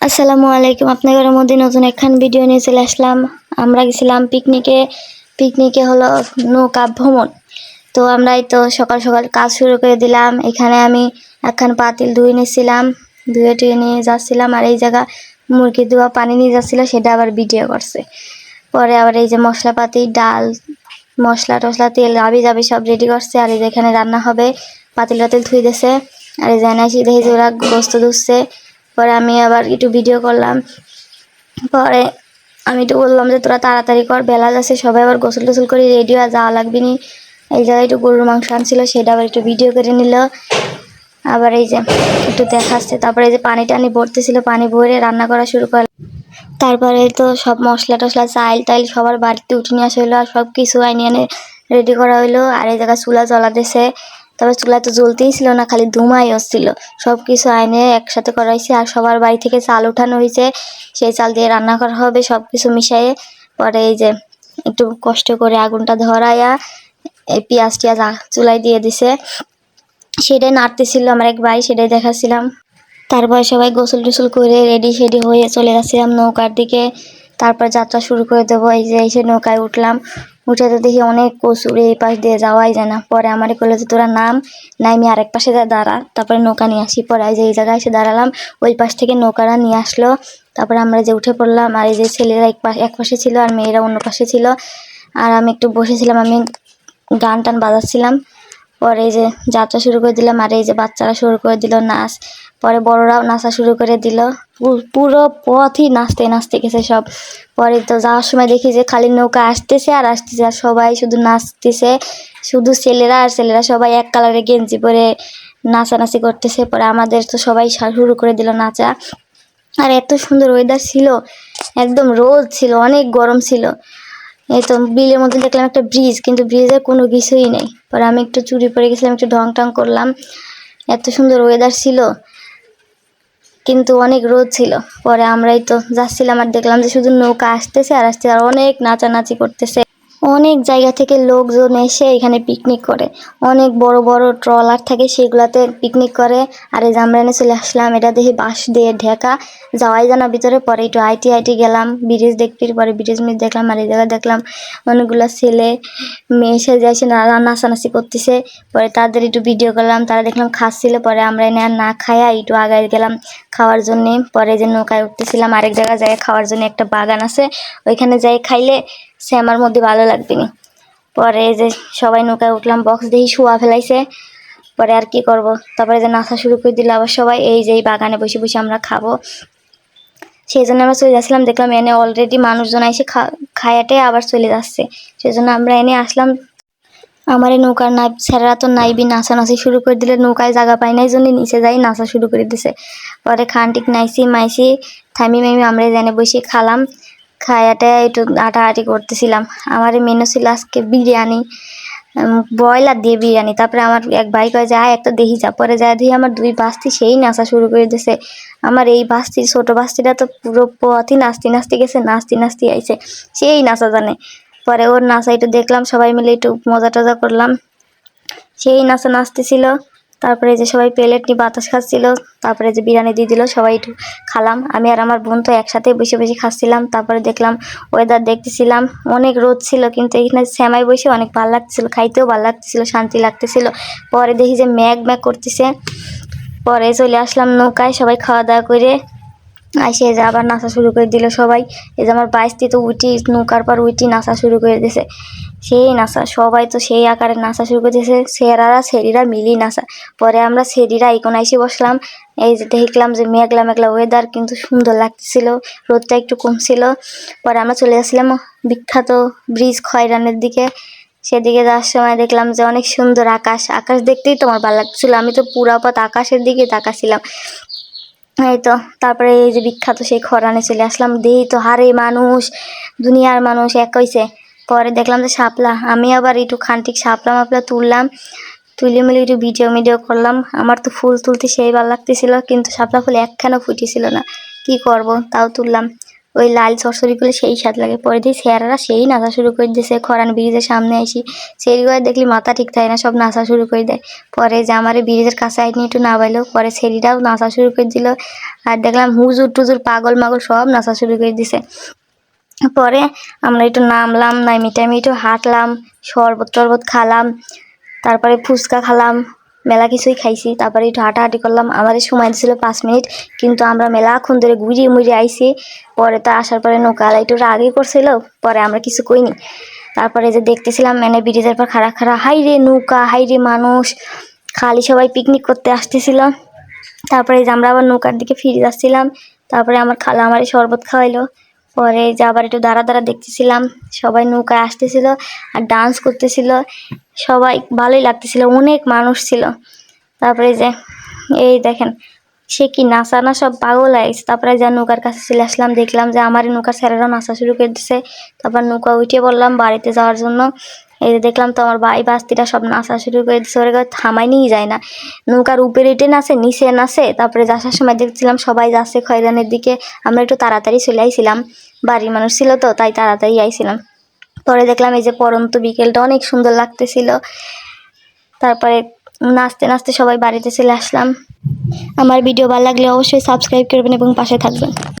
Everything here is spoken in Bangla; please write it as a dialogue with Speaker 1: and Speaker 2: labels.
Speaker 1: আসসালামু আলাইকুম। আপনাদের মধ্যে নতুন একখান ভিডিও নিয়ে চলে আসলাম। আমরা গেছিলাম পিকনিকে পিকনিকে হলো নৌকা ভ্রমণ। তো আমরাই তো সকাল সকাল কাজ শুরু করে দিলাম। এখানে আমি একখান পাতিল ধুয়ে নিয়েছিলাম। ধুয়ে টুয়ে নিয়ে যাচ্ছিলাম আর এই জায়গা মুরগি ধোয়া পানি নিয়ে যাচ্ছিল, সেটা আবার ভিডিও করছে। পরে আবার এই যে মশলাপাতি, ডাল, মশলা টশলা তেল, আবি যাবি সব রেডি করছে। আর এই যে এখানে রান্না হবে। পাতিল টাতিল ধুই দিছে। আর এই জানাই দেখি যে ওরা গোস্ত ধুচ্ছে। পরে আমি আবার একটু ভিডিও করলাম। পরে আমি একটু বললাম যে, তোরা তাড়াতাড়ি কর বেলা যাচ্ছে সবাই আবার গোসল টোসল করে রেডি হয়ে যাওয়া লাগবে নি। এই জায়গায় একটু গরুর মাংস আনছিল, সেটা আবার একটু ভিডিও করে নিল। আবার এই যে একটু দেখাচ্ছে, তারপরে এই যে পানি টানি ভরতেছিল, পানি ভরে রান্না করা শুরু করলাম তারপরে তো সব মশলা টশলা চাইল টাইল সবার বাড়িতে উঠে নিয়ে আসা হইল, আর সব কিছু আইনি এনে রেডি করা হইল। আর এই জায়গায় চুলা জ্বলা দিছে তবে চুলা তো জ্বলতেই ছিল না, খালি ধুমাই হচ্ছিল। সব কিছু আইনে একসাথে করা হয়েছে আর সবার বাড়ি থেকে চাল উঠানো হয়েছে। সেই চাল দিয়ে রান্না করা হবে সব কিছু মিশিয়ে পরে এই যে একটু কষ্ট করে আগুনটা ধরাইয়া এই পেঁয়াজ টিয়াজ চুলাই দিয়ে দিছে। সেটাই নাড়তেছিল আমার এক ভাই, সেটাই দেখাচ্ছিলাম। তারপর সবাই গোসল টোসল করে রেডি সেডি হয়ে চলে যাচ্ছিলাম নৌকার দিকে। তারপর যাত্রা শুরু করে দেবো, এই যে এসে নৌকায় উঠলাম। উঠে তো দেখি অনেক কচুর এই পাশ দিয়ে যাওয়াই যায় না। পরে আমার করল যে তোরা নাম নাই আমি আরেক পাশে যা দাঁড়া, তারপরে নৌকা নিয়ে আসি। পরে যে এই জায়গায় এসে দাঁড়ালাম, ওই পাশ থেকে নৌকাটা নিয়ে আসলো। তারপরে আমরা যে উঠে পড়লাম, আর এই যে ছেলেরা এক পাশে এক পাশে ছিল আর মেয়েরা অন্য পাশে ছিল। আর আমি একটু বসেছিলাম, আমি গান টান বাজাচ্ছিলাম। পরে এই যে যাত্রা শুরু করে দিলাম, আর এই যে বাচ্চারা শুরু করে দিল নাচ। পরে বড়রাও নাচা শুরু করে দিল। পুরো পথই নাচতে নাচতে গেছে সব। পরে তো যাওয়ার সময় দেখি যে খালি নৌকা আসতেছে আর আসতেছে আর সবাই শুধু নাচতেছে। শুধু ছেলেরা আর ছেলেরা সবাই এক কালারের গেঞ্জি পরে নাচানাচি করতেছে। পরে আমাদের তো সবাই শুরু করে দিল নাচা। আর এত সুন্দর ওয়েদার ছিল। একদম রোদ ছিল, অনেক গরম ছিল। এই তো বিলের মধ্যে দেখলাম একটা ব্রিজ কিন্তু ব্রিজের কোনো কিছুই নেই। পরে আমি একটু চুরি পরে গেছিলাম, একটু ঢং টং করলাম। এত সুন্দর ওয়েদার ছিল। কিন্তু অনেক রোদ ছিল। পরে আমরাই তো যাচ্ছিলাম আর দেখলাম যে শুধু নৌকা আসতেছে আর আসতে আর অনেক নাচানাচি করতেছে। অনেক জায়গা থেকে লোকজন এসে এখানে পিকনিক করে। অনেক বড় বড় ট্রলার থাকে, সেগুলাতে পিকনিক করে। আর এই এনে চলে আসলাম, এটা দেখি বাঁশ দিয়ে ঢেকা। যাওয়াই জানা ভিতরে, পরে একটু আইটি আইটি গেলাম, ব্রিজ দেখতে, পরে ব্রিজ মিজ দেখলাম, আর এই জায়গায় দেখলাম অনেকগুলো ছেলে, মেয়ে এসে না- নাচানাচি করতেছে। পরে তাদের একটু ভিডিও করলাম, তারা দেখলাম খাচ্ছিল, পরে আমরা এনে আর না খাইয়া একটু আগায় গেলাম খাওয়ার জন্যে। পরে যে নৌকায় উঠতেছিলাম, আরেক জায়গায় যাই খাওয়ার জন্য একটা বাগান আছে, ওইখানে যাই খাইলে সে আমার মধ্যে ভালো লাগবে না। পরে যে সবাই নৌকায় উঠলাম বক্স দেখি শুয়া ফেলাইছে। পরে আর কি করব? তারপরে যে নাচা শুরু করে দিল আবার সবাই, এই যে এই বাগানে বসে বসে আমরা খাব। সেই জন্য আমরা চলে যাচ্ছিলাম, দেখলাম এনে অলরেডি মানুষজন এসে খায়াটে আবার চলে যাচ্ছে। সেই জন্য আমরা এনে আসলাম। আমার এই নৌকার নাই স্যারেরা তো নাইবি নাচানাচি শুরু করে দিলে নৌকায় জায়গা পাই নাই জন্য নিচে যাই নাচা শুরু করে দিছে। পরে খানটিক নাইছি, মাইছি, থামি মাইমি আমরা জেনে বসে খালাম। খায়াতে একটু আটাআটি করতেছিলাম। আমার মেনু ছিল আজকে বিরিয়ানি ব্রয়লার দিয়ে বিরিয়ানি। তারপরে আমার এক ভাই কয় যায় একটা দেখি, যা, পরে যায় দেখি, আমার দুই বাস্তি সেই নাচা শুরু করে দিয়েছে আমার এই বাস্তি ছোট বাস্তিটা তো পুরো পথই নাচতে নাচতে গেছে, নাচতে নাচতে আইছে। সেই নাচা জানে। পরে ওর নাচা একটু দেখলাম, সবাই মিলে একটু মজা টজা করলাম। সেই নাচা নাচতেছিল। তারপরে যে সবাই প্লেট নিয়ে বাতাস খাচ্ছিল, তারপরে যে বিরিয়ানি দিয়ে দিল, সবাই একটু খালাম। আমি আর আমার বোন তো একসাথে বসে বসে খাচ্ছিলাম, তারপরে দেখলাম ওয়েদার দেখতেছিলাম, অনেক রোদ ছিল, কিন্তু এখানে শ্যামাই বসে অনেক ভালো লাগতেছিল, খাইতেও ভালো লাগতেছিল, শান্তি লাগতেছিল। পরে দেখি যে ম্যাগ ম্যাগ করতেছে। পরে চলে আসলাম নৌকায় সবাই খাওয়া দাওয়া করে। আসে যে আবার নাচা শুরু করে দিল সবাই। এই যে আমার বাইশটি তো উঠি, নৌকার পর উঠি নাচা শুরু করে দিয়েছে সেই নাচা সবাই তো সেই আকারে নাচা শুরু করে দিয়েছে সেরারা, সেরিরা মিলি নাচা পরে আমরা সেরিরা ইকোন এসে বসলাম। এই যে দেখলাম যে মেঘলা মেঘলা ওয়েদার কিন্তু সুন্দর লাগতেছিল। রোদটা একটু কমছিল। পরে আমরা চলে আসলাম বিখ্যাত ব্রিজ খয়রানের দিকে। সেদিকে যাওয়ার সময় দেখলাম যে অনেক সুন্দর আকাশ। আকাশ দেখতেই তোমার ভালো লাগছিল আমি তো পুরা পথ আকাশের দিকে তাকাছিলাম। এই তো, তারপরে এই যে বিখ্যাত সেই খরানে চলে আসলাম। দেখি তো, হারে মানুষ, দুনিয়ার মানুষ এক হইছে। পরে দেখলাম যে শাপলা। আমি আবার একটু খান্তিক শাপলা মাপলা তুললাম, তুলে মিলে একটু ভিডিও মিডিও করলাম। আমার তো ফুল তুলতে সেই ভালো লাগতেছিল, কিন্তু শাপলা ফুল একখানা ফুটেছিল না। কি করব? তাও তুললাম। ওই লাল করলে সেই স্বাদ লাগে। পরে দিয়ে স্যারেরা সেই নাচা শুরু করে দিয়েছে। খরান ব্রিজের সামনে আসি। সেই দেখলি মাথা ঠিক থাকে না, সব নাচা শুরু করে দেয়। পরে যে আমার ব্রিজের কাছে আইনি একটু না বাইলো পরে সেরিটাও নাচা শুরু করে দিল। আর দেখলাম হুজুর টুজুর পাগল মাগল সব নাচা শুরু করে দিছে। পরে আমরা একটু নামলাম নামি টাইমে একটু হাঁটলাম শরবত টরবত খালাম, তারপরে ফুচকা খালাম, মেলা কিছুই খাইছি। তারপরে একটু হাঁটাহাঁটি করলাম। আমাদের সময় ছিল পাঁচ মিনিট, কিন্তু আমরা মেলাক্ষণ ধরে ঘুরিয়ে মুড়িয়ে আইছি। পরে তো আসার পরে নৌকালা একটু রাগই করছিল, পরে আমরা কিছু কইনি। তারপরে যে দেখতেছিলাম মানে ব্রিজের পর খাড়া খাড়া, হাই রে নৌকা, হাই রে মানুষ, খালি সবাই পিকনিক করতে আসতেছিল। তারপরে যে আমরা আবার নৌকার দিকে ফিরে যাচ্ছিলাম। তারপরে আমার খালা আমার শরবত খাওয়াইলো। পরে যে আবার একটু দাঁড়া দাঁড়া দেখতেছিলাম, সবাই নৌকায় আসতেছিল আর ডান্স করতেছিল। সবাই ভালোই লাগতেছিল, অনেক মানুষ ছিল। তারপরে যে, এই দেখেন, সে কি নাচা না সব পাগল আছে তারপরে যা নৌকার কাছে চলে আসলাম, দেখলাম যে আমার নৌকার স্যারেরা নাচা শুরু করে দিছে। তারপর নৌকা উঠে বললাম বাড়িতে যাওয়ার জন্য। এই যে দেখলাম তো আমার ভাই বাস্তিরা সব নাচা শুরু করে দিচ্ছে ওরা থামাই নিয়ে যায় না। নৌকার উপরে উঠে নাচে নিচে নাচে তারপরে যাওয়ার সময় দেখছিলাম সবাই যাচ্ছে খয়রানের দিকে। আমরা একটু তাড়াতাড়ি চলে আইছিলাম। বাড়ির মানুষ ছিল তো, তাই তাড়াতাড়ি আইছিলাম। পরে দেখলাম এই যে পরন্ত বিকেলটা অনেক সুন্দর লাগতেছিল। তারপরে নাচতে নাচতে সবাই বাড়িতে চলে আসলাম। আমার ভিডিও ভালো লাগলে অবশ্যই সাবস্ক্রাইব করবেন এবং পাশে থাকবেন।